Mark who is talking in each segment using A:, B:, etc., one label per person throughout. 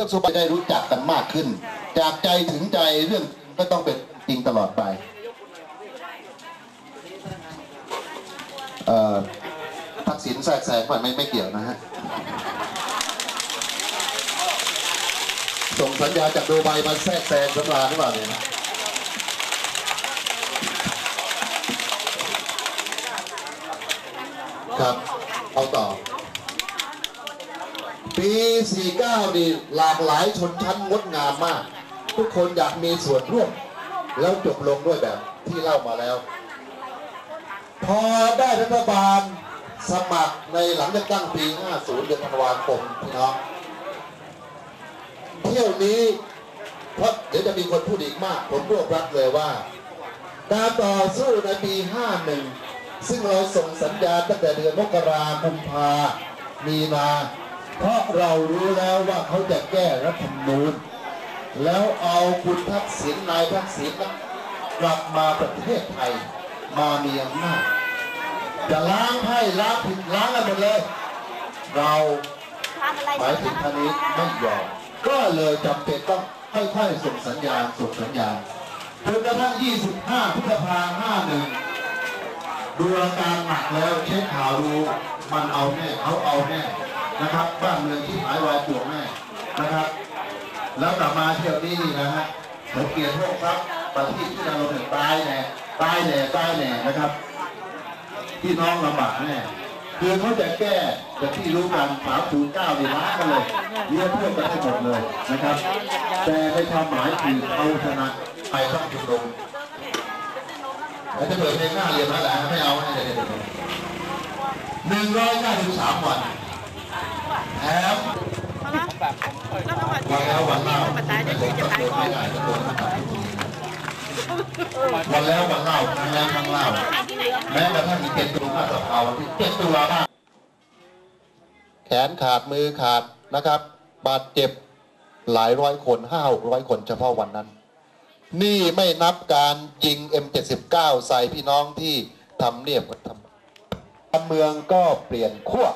A: รื่องสุบันได้รู้จักกันมากขึ้น จากใจถึงใจเรื่องก็ต้องเป็นจริงตลอดไปเอ่อทักษิณแทรกแซงไปไม่ไม่เกี่ยวนะฮะ ส่งสัญญาจากดูไบมาแทรกแซงสำราญหรือเปล่าเนี่ยครับ เอาต่อ ปี 49 นี่หลากหลายชนชั้นงดงามมาก ทุกคนอยากมีส่วนร่วม แล้วจบลงด้วยแบบที่เล่ามาแล้ว พอได้รัฐบาลสมัครในหลังเลือกตั้งปี 50 เดือนธันวาคมพี่น้องเที่ยวนี้เพราะเดี๋ยวจะมีคนพูดอีกมาก ผมรวบรัดเลยว่าการต่อสู้ในปี 51 ซึ่งเราส่งสัญญาณตั้งแต่เดือนมกราคมกุมภามีนา เพราะเรารู้แล้วว่าเขาจะแก้รัฐธรรมนูญแล้วเอาคุณทักษิณนายทักษิณกลับมาประเทศไทยมามีอำนาจจะล้างไพ่ล้างผิดล้างกันหมดเลย เราหมายถึงท่านนี้ไม่ยอมก็เลยจำเป็นต้องค่อยๆส่งสัญญาณส่งสัญญาณจนกระทั่ง 25 พฤษภา51ดูอาการหนักแล้วเช็คข่าวดู มันเอาแน่เขาเอาแน่ นะครับ บ้านเมืองที่หายวายปวดแน่นะครับ แล้วกลับมาเที่ยวนี้นี่นะฮะผมเกียรติพวกครับประเทศที่เราเนี่ยตายแน่ตายแน่ตายแน่นะครับพี่น้องลำบากแน่คือเขาจะแก้แต่ที่รู้กันสามศูนย์เก้านี่ล้ากันเลยเลี้ยงพวกกันให้หมดเลยนะครับ แต่ในความหมายคือเอาชนะไปต้องชุมนุมแล้วจะเปิดเพลงหน้าเรียนมาแล้วไม่เอาให้เด็กๆหนึ่งร้อยเก้าสิบสามวัน แถมวันแล้ววันเล่าไม่ได้ตะโกนวันแล้ววันเล่าครั้งแล้วครั้งเล่าแม้กระทั่งอีกเจ็ดตุลาสภาวันที่เจ็ดตุลาบ้าแขนขาดมือขาดนะครับ บาดเจ็บหลายร้อยคนห้าหกร้อยคนเฉพาะวันนั้น นี่ไม่นับการยิง M79 ใส่พี่น้องที่ทำเนียบกันทำการเมืองก็เปลี่ยนขั้ว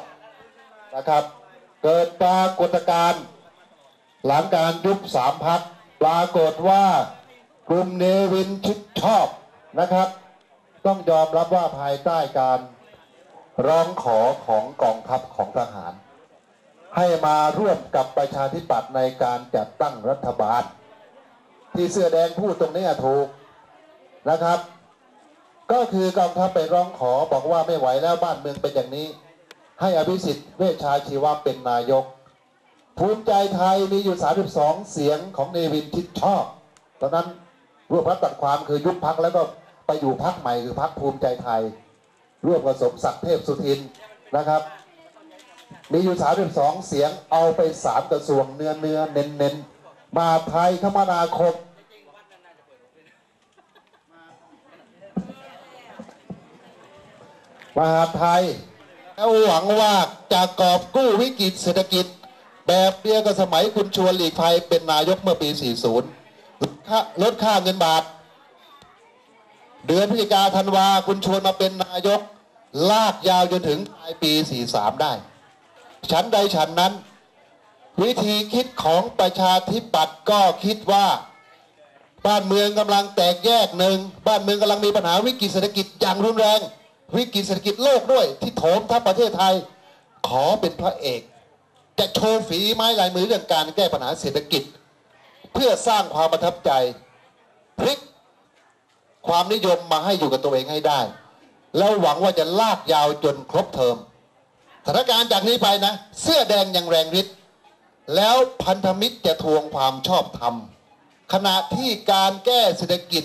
A: นะครับ เกิดปรากฏการณ์หลังการยุบสามพักปรากฏว่ากลุ่มเนวินชิดชอบนะครับ ต้องยอมรับว่าภายใต้การร้องขอของกองทัพของทหาร ให้มาร่วมกับประชาธิปัตย์ในการจัดตั้งรัฐบาล ที่เสื้อแดงพูดตรงนี้ถูกนะครับ ก็คือกองทัพไปร้องขอบอกว่าไม่ไหวแล้วบ้านเมืองเป็นอย่างนี้ ให้อภิสิทธิ์เวชชาชีวะเป็นนายก ภูมิใจไทยมีอยู่ 32 เสียงของเนวินทิดชอบ ตอนนั้นรวบรัดตัดความคือยุบพักแล้วก็ไปอยู่พักใหม่คือพักภูมิใจไทยร่วมกับสมศักดิ์เทพสุทินนะครับ มีอยู่ 32 เสียงเอาไปสามกระทรวงเนื้อเนื้อเน้นเน้นมาไทยคมนาคมมหาไทย แล้วหวังว่าจะกอบกู้วิกฤตเศรษฐกิจ แบบเดียวกับสมัยคุณชวนหลีกภัยเป็นนายกเมื่อปี 40 ลดค่าลดค่าเงินบาท เดือนพฤศจิกาธันวาคุณชวนมาเป็นนายก ลากยาวจนถึงปลายปี 43 ได้ฉันใดฉันนั้น วิธีคิดของประชาธิปัตย์ก็คิดว่าบ้านเมืองกำลังแตกแยกหนึ่ง บ้านเมืองกำลังมีปัญหาวิกฤตเศรษฐกิจอย่างรุนแรง วิกฤตเศรษฐกิจโลกด้วยที่โถมทับประเทศไทย ขอเป็นพระเอก จะโชว์ฝีไม้ลายมือเรื่องการแก้ปัญหาเศรษฐกิจ เพื่อสร้างความประทับใจพลิกความนิยมมาให้อยู่กับตัวเองให้ได้ แล้วหวังว่าจะลากยาวจนครบเทอมสถานการณ์จากนี้ไปนะ เสื้อแดงยังแรงฤทธิ์แล้วพันธมิตรจะทวงความชอบธรรม ขณะที่การแก้เศรษฐกิจ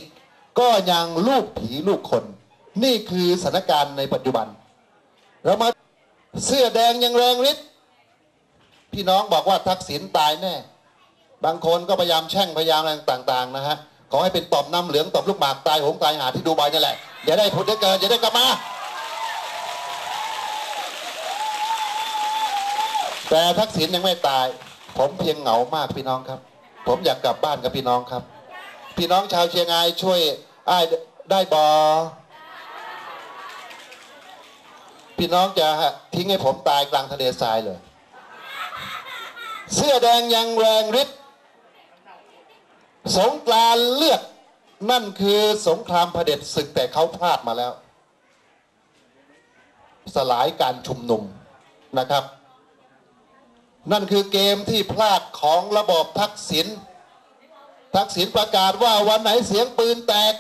A: ก็ยังลูกผีลูกคน นี่คือสถานการณ์ในปัจจุบัน เรามาเสื้อแดงยังแรงฤทธิ์พี่น้องบอกว่าทักษิณตายแน่ บางคนก็พยายามแช่งพยายามอะไรต่าง ๆ นะฮะขอให้เป็นตอบน้ำเหลืองตอบลูกหมากตายหงตายหาที่ดูไบนี่แหละอย่าได้ผุดได้เกิดอย่าได้กลับมา แต่ทักษิณยังไม่ตาย ผมเพียงเหงามากพี่น้องครับ ผมอยากกลับบ้านกับพี่น้องครับ พี่น้องชาวเชียงรายช่วยอ้ายได้บอ พี่น้องจะทิ้งให้ผมตายกลางทะเลทรายเลย เสื้อแดงยังแรงฤทธิ์สงกรานเลือดนั่นคือสงครามเผด็จศึกแต่เขาพลาดมาแล้ว สลายการชุมนุมนะครับ นั่นคือเกมที่พลาดของระบอบทักษิณทักษิณประกาศว่าวันไหนเสียงปืนแตก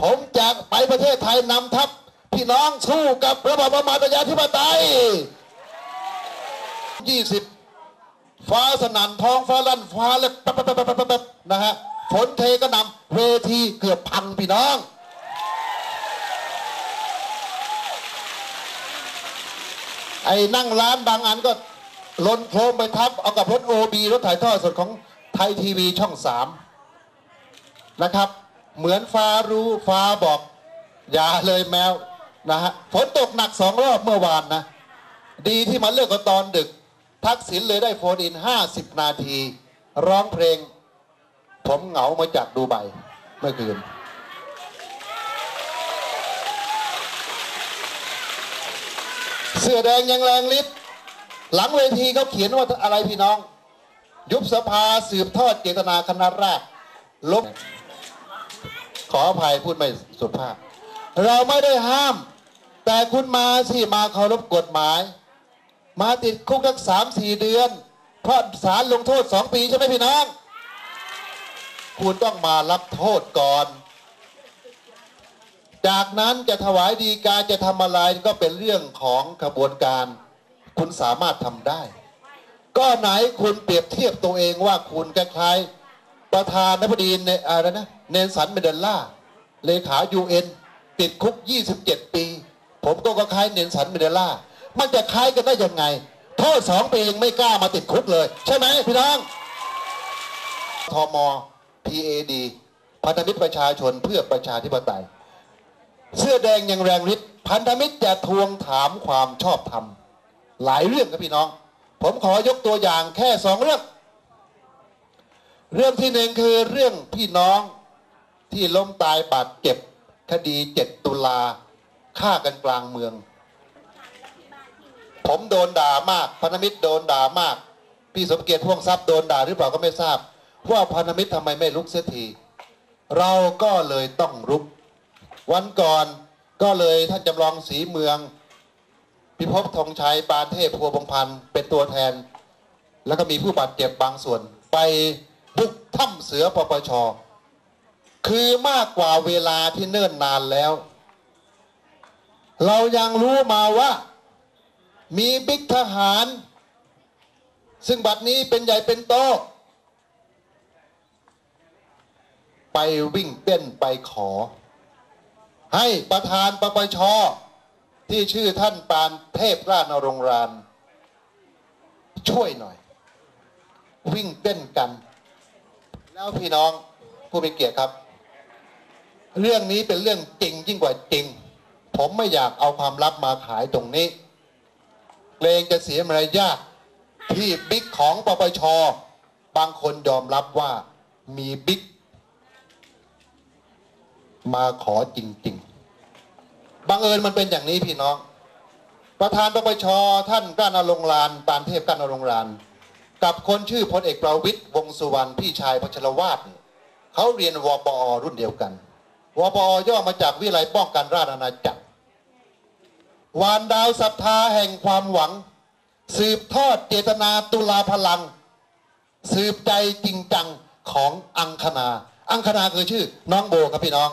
A: ผมจะไปประเทศไทยนำทัพ พี่น้องสู้กับระบอบประมาทยาธิปไตย 20 ฟ้าสนั่นท้องฟ้าลั่นฟ้าแล้วปั๊บปั๊บปั๊บปั๊บปั๊บนะฮะ ฝนเทก็นำเวทีเกือบพังพี่น้อง ไอ้นั่งร้านบางอันก็ลนโครมไปทับ เอากับรถโอบีรถถ่ายทอดสดของไทยทีวีช่องสามนะครับ เหมือนฟ้ารู้ฟ้าบอก อย่าเลยแมว นะฮะฝนตกหนักสองรอบเมื่อวานนะ ดีที่มาเลือกกันตอนดึก ทักษิณเลยได้โฟนอิน 50 นาที ร้องเพลง ผมเหงามาจากดูไบเมื่อคืนเสื้อแดงยังแรงฤทธิ์หลังเวทีเขาเขียนว่าอะไรพี่น้อง ยุบสภาสืบทอดเจตนาคณะแรกลบขออภัยพูดไม่สุภาพ เราไม่ได้ห้าม แต่คุณมาสิมาเคารพกฎหมาย มาติดคุกสักสามสี่เดือน เพราะศาลลงโทษสองปีใช่ไหมพี่น้อง คุณต้องมารับโทษก่อน จากนั้นจะถวายดีกาจะทำอะไรก็เป็นเรื่องของขบวนการ คุณสามารถทำได้ ก็ไหนคุณเปรียบเทียบตัวเองว่าคุณคล้ายๆประธานนบดีในอะไรนะ เนลสันเมเดลล่า เลขายูเอ็นติดคุก 27 ปี ผมก็คล้ายเนลสันเมเดล่า มันจะคล้ายกันได้ยังไง โทษสองปียังไม่กล้ามาติดคุกเลย ใช่ไหมพี่น้องทม PAD พันธมิตรประชาชนเพื่อประชาธิปไตย เสื้อแดงยังแรงฤทธิ์พันธมิตรจะทวงถามความชอบธรรม หลายเรื่องครับพี่น้อง ผมขอยกตัวอย่างแค่สองเรื่อง เรื่องที่หนึ่งคือเรื่องพี่น้องที่ล้มตายบาดเจ็บคดีเจ็ดตุลา ฆ่ากันกลางเมือง ผมโดนด่ามากพันธมิตรโดนด่ามาก พี่สมเกียรติพ่วงทรัพย์โดนด่าหรือเปล่าก็ไม่ทราบ ว่าพันธมิตรทำไมไม่ลุกเสียที เราก็เลยต้องรุก วันก่อนก็เลยท่านจำลองสีเมือง พิภพธงชัยปานเทพพัวพงพันเป็นตัวแทน แล้วก็มีผู้บาดเจ็บบางส่วน ไปบุกถ้ำเสือปปชคือมากกว่าเวลาที่เนิ่นนานแล้ว เรายังรู้มาว่ามีบิ๊กทหาร ซึ่งบัดนี้เป็นใหญ่เป็นโต ไปวิ่งเต้นไปขอ ให้ประธานปปชที่ชื่อท่านปานเทพราชนรงรานช่วยหน่อย วิ่งเต้นกัน แล้วพี่น้องผู้มีเกียรติครับ เรื่องนี้เป็นเรื่องจริงยิ่งกว่าจริง ผมไม่อยากเอาความลับมาขายตรงนี้เกรงจะเสียมารยาทที่บิ๊กของปปช บางคนยอมรับว่ามีบิ๊กมาขอจริงๆ บังเอิญมันเป็นอย่างนี้พี่น้อง ประธานปปช ท่านก้านอลงราน ปานเทพก้านอลงราน กับคนชื่อพลเอกประวิตย์วงสุวรรณพี่ชายพชรวาทเนี่ยเขาเรียนวปอรุ่นเดียวกัน วปอย่อมาจากวิไลป้องกันราชอาณาจักรวานดาวศรัทธาแห่งความหวัง สืบทอดเจตนาตุลาพลัง สืบใจจริงจังของอังคณา อังคณาคือชื่อน้องโบครับพี่น้อง